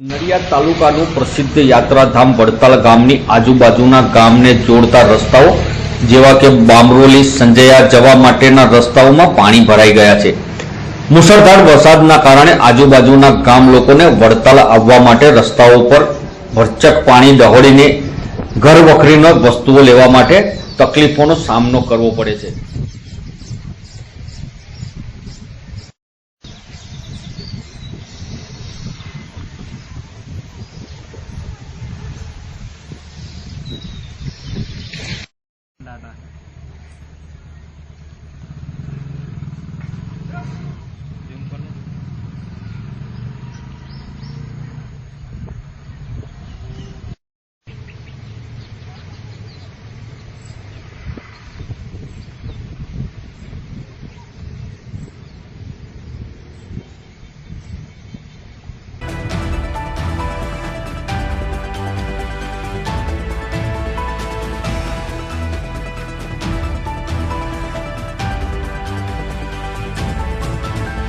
નડિયાદ તાલુકાનું પ્રસિદ્ધ યાત્રાધામ વડતાલ ગામની આજુબાજુના ગામને જોડતા રસ્તાઓ, જેવા કે બામરોલી, સંજયા જવા માટેના રસ્તાઓમાં પાણી ભરાઈ ગયા છે. મુશળધાર વરસાદના કારણે આજુબાજુના ગામ લોકોને વડતાલ આવવા માટે રસ્તાઓ પર ભરચક પાણી દહોળીને ઘર વખરીનો વસ્તુઓ લેવા માટે તકલીફોનો સામનો કરવો પડે છે. Bye-bye